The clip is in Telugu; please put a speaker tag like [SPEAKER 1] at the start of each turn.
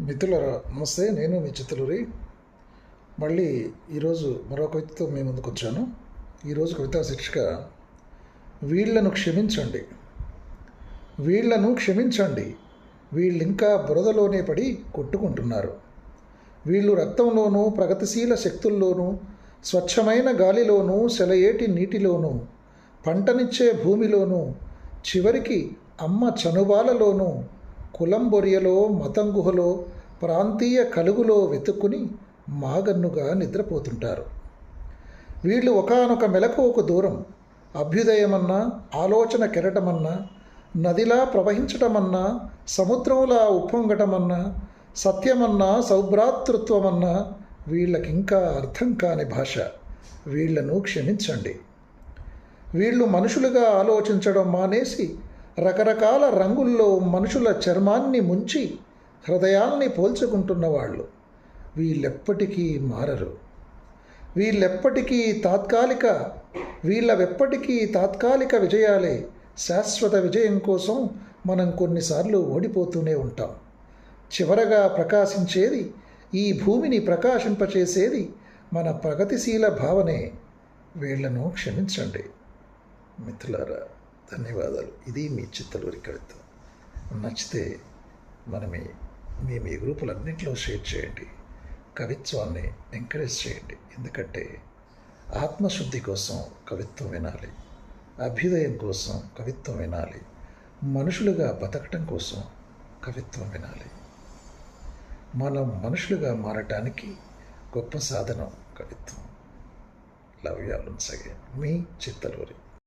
[SPEAKER 1] మిత్రులరా నమస్తే నేను మీ చిత్తలూరి మళ్ళీ ఈరోజు మరో కవితతో మీ ముందుకు వచ్చాను. ఈరోజు కవితా శిక్షక వీళ్ళను క్షమించండి. వీళ్ళను క్షమించండి. వీళ్ళింకా బురదలోనే పడి కొట్టుకుంటున్నారు. వీళ్ళు రక్తంలోనూ ప్రగతిశీల శక్తుల్లోనూ స్వచ్ఛమైన గాలిలోనూ సెలయేటి నీటిలోనూ పంటనిచ్చే భూమిలోనూ చివరికి అమ్మ చనుబాలలోనూ కులం బొరియలో మతం గుహలో ప్రాంతీయ కలుగులో వెతుక్కుని మాగన్నుగా నిద్రపోతుంటారు. వీళ్ళు ఒకానొక మెలకువకు దూరం. అభ్యుదయమన్నా ఆలోచన కెరటమన్నా నదిలా ప్రవహించటమన్నా సముద్రంలా ఉప్పొంగటమన్నా సత్యమన్నా సౌభ్రాతృత్వమన్నా వీళ్ళకింకా అర్థం కాని భాష. వీళ్ళను క్షమించండి. వీళ్ళు మనుషులుగా ఆలోచించడం మానేసి రకరకాల రంగుల్లో మనుషుల చర్మాన్ని ముంచి హృదయాల్ని పోల్చుకుంటున్న వాళ్ళు వీళ్ళెప్పటికీ మారరు. వీళ్ళెప్పటికీ తాత్కాలిక వీళ్ళవెప్పటికీ తాత్కాలిక విజయాలే శాశ్వత విజయం కోసం మనం కొన్నిసార్లు ఓడిపోతూనే ఉంటాం. చివరగా ప్రకాశించేది ఈ భూమిని ప్రకాశింపచేసేది మన ప్రగతిశీల భావనే. వీళ్ళను క్షమించండి. మిత్రులారా ధన్యవాదాలు. ఇది మీ చిత్తలూరి కవిత. నచ్చితే మనమే మీ మీ గ్రూపులన్నింటిలో షేర్ చేయండి. కవిత్వాన్ని ఎంకరేజ్ చేయండి. ఎందుకంటే ఆత్మశుద్ధి కోసం కవిత్వం వినాలి. అభ్యుదయం కోసం కవిత్వం వినాలి. మనుషులుగా బతకటం కోసం కవిత్వం వినాలి. మనం మనుషులుగా మారటానికి గొప్ప సాధనం కవిత్వం. లవ్ యూ ఆల్ మీ చిత్తలూరి.